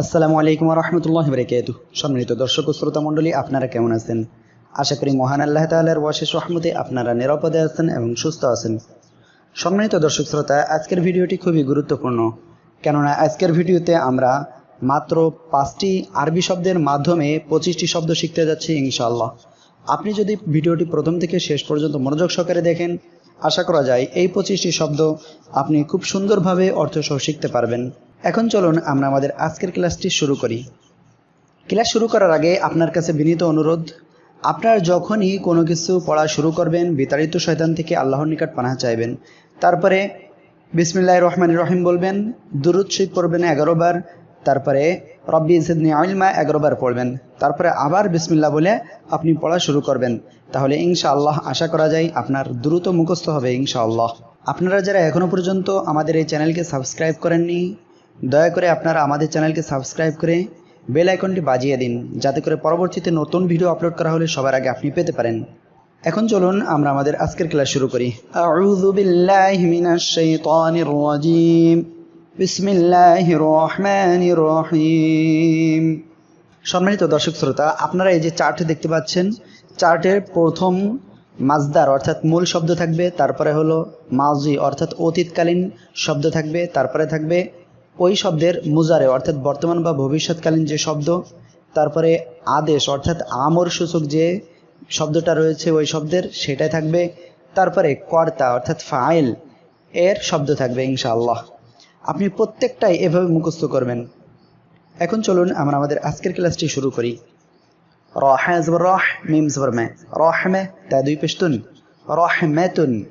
আসসালামু আলাইকুম রহমতুল্লাহ বরকাত সম্মানিত দর্শক শ্রোতা মণ্ডলী, আপনারা কেমন আছেন? আশা করি মহান আল্লাহ তাআলার ওয়াশেষ রহমতে আপনারা নিরাপদে আছেন এবং সুস্থ আছেন। সম্মানিত দর্শক শ্রোতা, আজকের ভিডিওটি খুবই গুরুত্বপূর্ণ। কেননা আজকের ভিডিওতে আমরা মাত্র পাঁচটি আরবি শব্দের মাধ্যমে পঁচিশটি শব্দ শিখতে যাচ্ছি ইনশাআল্লাহ। আপনি যদি ভিডিওটি প্রথম থেকে শেষ পর্যন্ত মনোযোগ সহকারে দেখেন, আশা করা যায় এই পঁচিশটি শব্দ আপনি খুব সুন্দরভাবে অর্থসহ শিখতে পারবেন। এখন চলুন আমরা আমাদের আজকের ক্লাসটি শুরু করি। ক্লাস শুরু করার আগে আপনার কাছে বিনীত অনুরোধ, আপনার যখনই কোনো কিছু পড়া শুরু করবেন, বিতাড়িত শয়তান থেকে আল্লাহর নিকট পানাহ চাইবেন। তারপরে বিসমিল্লাহ রহমান রহিম বলবেন, দুরুদ শরীফ পড়বেন এগারো বার, তারপরে রব্বি ইসিদনি আইলমা এগারো বার পড়বেন। তারপরে আবার বিসমিল্লা বলে আপনি পড়া শুরু করবেন। তাহলে ইনশাআল্লাহ আশা করা যায় আপনার দ্রুত মুখস্থ হবে ইনশাআল্লাহ। আপনারা যারা এখনও পর্যন্ত আমাদের এই চ্যানেলকে সাবস্ক্রাইব করেননি দয়া করে আপনারা আমাদের চ্যানেলকে সাবস্ক্রাইব করে বেল আইকনটি বাজিয়ে দিন যাতে করে পরবর্তীতে নতুন ভিডিও আপলোড করা হলে সবার আগে আপনি পেতে পারেন। এখন চলুন আমরা আমাদের আজকের ক্লাস শুরু করি। আউযু বিল্লাহি মিনাশ শাইতানির রাজিম। বিসমিল্লাহির রহমানির রহিম। সম্মানিত দর্শক শ্রোতা আপনারা এই যে চার্ট দেখতে পাচ্ছেন চার্টের প্রথম মাজদার অর্থাৎ মূল শব্দ থাকবে তারপরে হলো মাজি অর্থাৎ অতীতকালীন শব্দ থাকবে তারপরে থাকবে ওই শব্দের মুজারে, অর্থাৎ বর্তমান বা ভবিষ্যৎকালীন যে শব্দ, তারপরে আদেশ, অর্থাৎ আমর সূচক যে শব্দটা রয়েছে ওই শব্দের, সেটাই থাকবে। তারপরে কর্তা, অর্থাৎ ফাইল, এর শব্দ থাকবে ইনশাআল্লাহ। আপনি প্রত্যেকটাই এভাবে মুখস্থ করবেন। এখন চলুন আমরা আমাদের আজকের ক্লাসটি শুরু করি। দুই পেশতুন। রহমেতুন।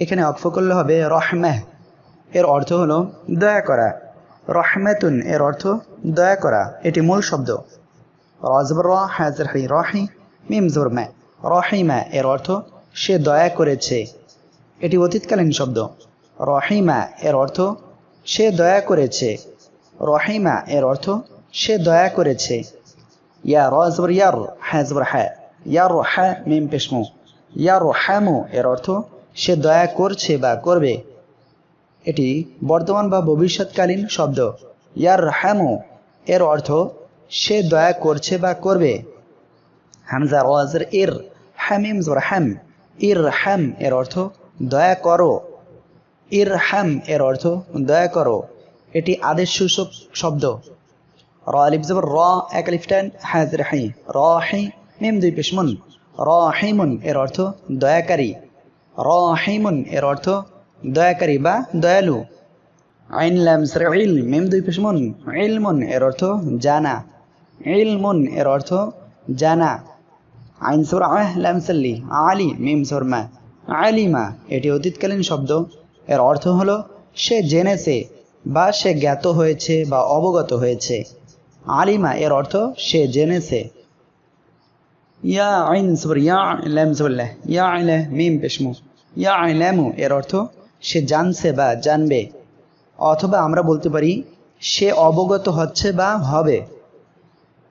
এখানে অক্ষ করলে হবে রহমেহ এর অর্থ হলো দয়া করা। রহমেতুন, এর অর্থ দয়া করা, এটি মূল শব্দ। মিম রহিমা এর অর্থ সে দয়া করেছে। এটি অতীতকালীন শব্দ। রহিমা এর অর্থ সে দয়া করেছে। রহিমা এর অর্থ সে দয়া করেছে। ইয়া রজবর ইয়ার মিম পেশমু ইয়ার হ্যামু এর অর্থ সে দয়া করছে বা করবে। এটি বর্তমান বা ভবিষ্যৎকালীন শব্দ। ইয়ার হ্যামু এর অর্থ, সে দয়া করছে বা করবে। হামজা ওয়াজের ইর হ্যামিম জোর হ্যাম ইর হ্যাম এর অর্থ, দয়া করো। ইর হ্যাম এর অর্থ, দয়া করো। এটি আদেশ সূচক শব্দ। র আলিফ র এক আলিফটান হাজর হাই। র হাই, মিম দুই পেশমুন র হাইমুন এর অর্থ, দয়াকারী। র হাইমুন এর অর্থ দয়াকারী বা দয়ালু। আইন লাম সর ইল, মিম দুই পেশমুন ইলমুন এর অর্থ জানা। ইলমুন এর অর্থ জানা। আইন সর আহ লাম সাল্লি, আলি, মিম সর মা আলিমা, এটি অতীতকালীন শব্দ। এর অর্থ হলো, সে জেনেছে বা সে জ্ঞাত হয়েছে বা অবগত হয়েছে। আলিমা, এর অর্থ সে জেনেছে। ইয়া আইন সবর ইয়া ইয়া আইলে মিম পেশমু ইয়া আইলামু, এর অর্থ সে জানছে বা জানবে, অথবা আমরা বলতে পারি, সে অবগত হচ্ছে বা হবে।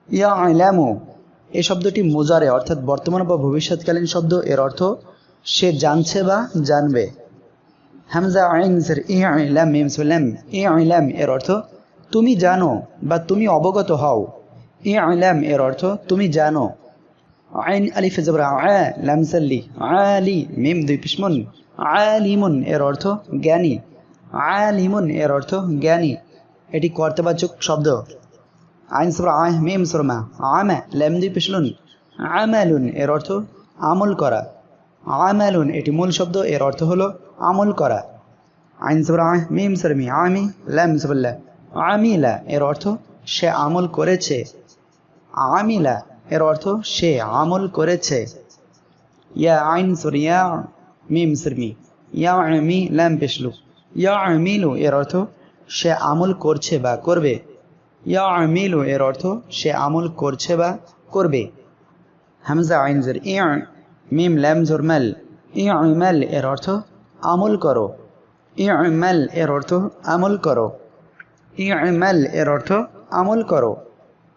ইয়া এই শব্দটি মোজারে, অর্থাৎ বর্তমান বা ভবিষ্যৎকালীন শব্দ, এর অর্থ সে জানছে বা জানবে। হামজা আইন সর ই আইলাম মিম ই আইলাম এর অর্থ তুমি জানো বা তুমি অবগত হও। ই আইলাম এর অর্থ তুমি জানো। আইন আলিফ জবর, আ লামসাল্লি আলি, মিম দুই পিসমুন, আলিমুন এর অর্থ জ্ঞানী, আলিমুন এর অর্থ জ্ঞানী। এটি কর্তবাচক শব্দ। আইন সবর আহ, মিম সরমা আমা, লেম দুই পিসলুন আমালুন এর অর্থ আমল করা। আমালুন এটি মূল শব্দ, এর অর্থ হলো আমল করা। আইন সবর আহ, মিম সরমি আমি, লেম সবল্লা আমিলা এর অর্থ সে আমল করেছে। আমিলা এর অর্থ সে আমল করেছে। ইয়া আইন সর, ইয়া মিম সরমি ইয়া আমি ল্যাম পেশলু, ইয়া আমিলু এর অর্থ সে আমল করছে বা করবে। ইয়া আমিলু এর অর্থ সে আমল করছে বা করবে। হামজা আইন জর ইয়া মিম ল্যাম জোর মেল, ইয়া মেল এর অর্থ আমল করো। ইয়া মেল এর অর্থ আমল করো। ইমেল এর অর্থ আমল করো।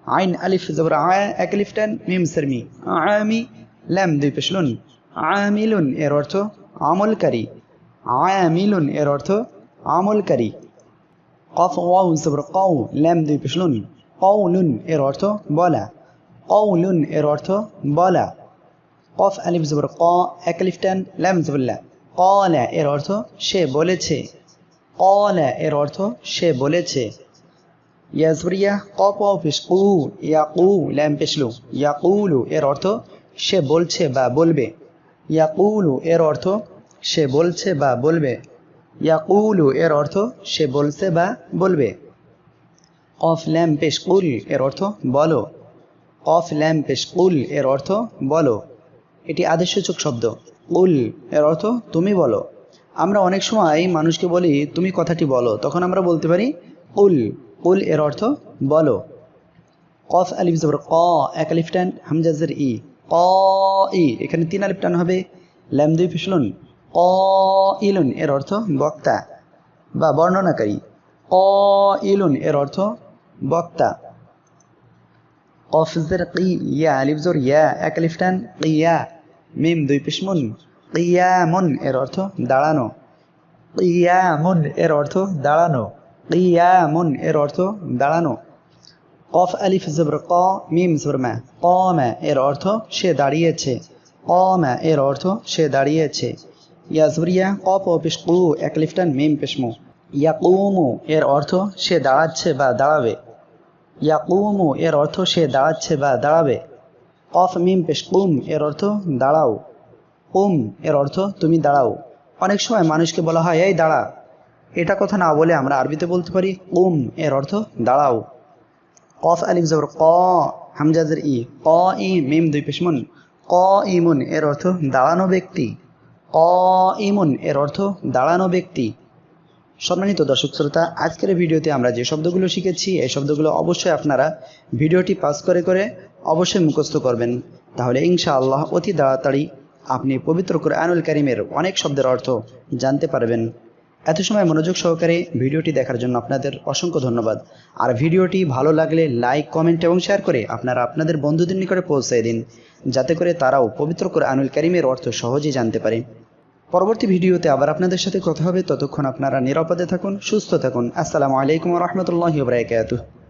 আইন আলিফ জবর আয় এক আলিফ মিম সরমি। আমি ল্যাম দুই পেশলুন। আমিলুন এর অর্থ আমলকারী। আয়ামিলুন এর অর্থ আমলকারী। কফ, ওয়াউ জবর কউ, ল্যাম দুই পেশলুন। কৌলুন এর অর্থ বলা। কৌলুন এর অর্থ বলা। কফ, আলিফ জবর ক, এক আলিফ টান লাম জবরলা কলা এর অর্থ সে বলেছে। কলা এর অর্থ সে বলেছে। ইয়াজবরিয়া কপ অফিস কু ইয়াকু ল্যাম পেশলু ইয়াকুলু এর অর্থ সে বলছে বা বলবে। ইয়াকুলু এর অর্থ সে বলছে বা বলবে। ইয়াকুলু এর অর্থ সে বলছে বা বলবে। কফ, ল্যাম পেশ কুল এর অর্থ বলো। কফ, ল্যাম পেশ কুল এর অর্থ বলো। এটি আদেশসূচক শব্দ। উল এর অর্থ তুমি বলো। আমরা অনেক সময় মানুষকে বলি, তুমি কথাটি বলো। তখন আমরা বলতে পারি উল উল এর অর্থ বলো। কফ আলিফ জবর ক, এক আলিফ টান হামজাজের ই। ক, ই, এখানে তিন আলিফ টান হবে। ল্যাম দুই ফিসলুন। ক, ইলুন, এর অর্থ বক্তা বা বর্ণনাকারী। ক, ইলুন, এর অর্থ বক্তা। কফজের কি ইয়া, আলিফ জোর ইয়া, এক আলিফ টান ইয়া মিম দুই পিসমুন কিয়ামুন এর অর্থ দাঁড়ানো। কিয়ামুন এর অর্থ দাঁড়ানো। কিয়ামুন এর অর্থ দাঁড়ানো। কফ আলিফ জবর, ক, মিম জবর, মা। কমা, এর অর্থ সে দাঁড়িয়েছে। কমা, এর অর্থ সে দাঁড়িয়েছে। ইয়াজবরিয়া কফ ও পিসকু এক লিফটান, মিম পেশমু। ইয়াকুমু, এর অর্থ সে দাঁড়াচ্ছে বা দাঁড়াবে। ইয়াকুমু, এর অর্থ সে দাঁড়াচ্ছে বা দাঁড়াবে। কফ, মিম পেশকুম, এর অর্থ দাঁড়াও। কুম, এর অর্থ তুমি দাঁড়াও। অনেক সময় মানুষকে বলা হয়, এই দাঁড়া। এটা কথা না বলে আমরা আরবিতে বলতে পারি কুম এর অর্থ দাঁড়াও। কফ আলিফ জবর ক, হামজাদের ই, ক, ই, মিম দুই পেশমুন। ক, ইমুন, এর অর্থ দাঁড়ানো ব্যক্তি। ক, ইমুন, এর অর্থ দাঁড়ানো ব্যক্তি। সম্মানিত দর্শক শ্রোতা, আজকের ভিডিওতে আমরা যে শব্দগুলো শিখেছি, এই শব্দগুলো অবশ্যই আপনারা ভিডিওটি পাস করে করে অবশ্যই মুখস্থ করবেন। তাহলে ইনশাআল্লাহ অতি তাড়াতাড়ি আপনি পবিত্র করে আনুল কারিমের অনেক শব্দের অর্থ জানতে পারবেন। এত সময় মনোযোগ সহকারে ভিডিওটি দেখার জন্য আপনাদের অসংখ্য ধন্যবাদ। আর ভিডিওটি ভালো লাগলে লাইক, কমেন্ট এবং শেয়ার করে আপনারা আপনাদের বন্ধুদের নিকটে পৌঁছে দিন, যাতে করে তারাও পবিত্র করে আনুল কারিমের অর্থ সহজেই জানতে পারে। পরবর্তী ভিডিওতে আবার আপনাদের সাথে কথা হবে। ততক্ষণ আপনারা নিরাপদে থাকুন, সুস্থ থাকুন। আসসালামু আলাইকুম রহমতুল্লাহ বরাকাতুহ।